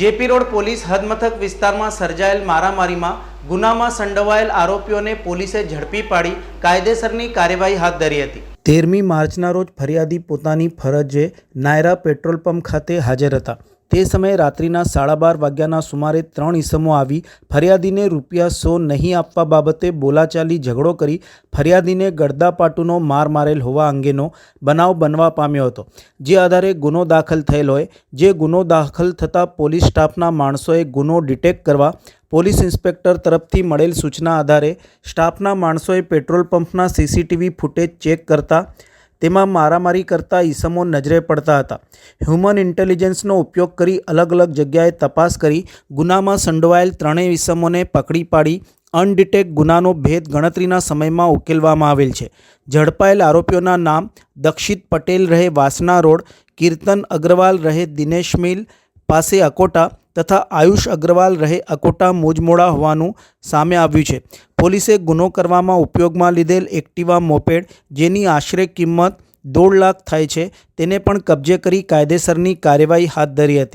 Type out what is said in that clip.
JP road police હદમથક વિસ્તારમાં સર્જાયેલ મારામારીમાં ગુનામાં સંડોવાયેલ આરોપીઓને પોલીસે ઝડપી પાડી કાયદેસરની કાર્યવાહી હાથ ધરી હતી. તેરમી માર્ચના રોજ ફરિયાદી પોતાની ફરજે નાયરા પેટ્રોલ પંપ ખાતે હાજર હતા. તે સમયે રાત્રિના સાડા બાર વાગ્યાના સુમારે ત્રણ ઈસમો આવી ફરિયાદીને રૂપિયા સો નહીં આપવા બાબતે બોલાચાલી ઝઘડો કરી ફરિયાદીને ગડદાપાટુનો માર મારેલ હોવા અંગેનો બનાવ બનવા પામ્યો હતો. જે આધારે ગુનો દાખલ થયેલ હોય, જે ગુનો દાખલ થતાં પોલીસ સ્ટાફના માણસોએ ગુનો ડિટેક્ટ કરવા પોલીસ ઇન્સ્પેક્ટર તરફથી મળેલ સૂચના આધારે સ્ટાફના માણસોએ પેટ્રોલ પંપના સીસીટીવી ફૂટેજ ચેક કરતા તેમાં મારામારી કરતા ઈસમો નજરે પડતા હતા. હ્યુમન ઇન્ટેલિજન્સનો ઉપયોગ કરી અલગ અલગ જગ્યાએ તપાસ કરી ગુનામાં સંડોવાયેલ ત્રણેય ઈસમોને પકડી પાડી અનડિટેક ગુનાનો ભેદ ગણતરીના સમયમાં ઉકેલવામાં આવેલ છે. ઝડપાયેલ આરોપીઓના નામ દક્ષિત પટેલ રહે વાસના રોડ, કીર્તન અગ્રવાલ રહે દિનેશ મિલ પાસે અકોટા તથા આયુષ અગ્રવાલ રહે અકોટા મોજમોડા હોવાનું સામે આવ્યું છે. પોલીસે ગુનો કરવામાં ઉપયોગમાં લીધેલ એક્ટિવા મોપેડ, જેની આશરે કિંમત દોઢ લાખ થાય છે, તેને પણ કબજે કરી કાયદેસરની કાર્યવાહી હાથ ધરી હતી.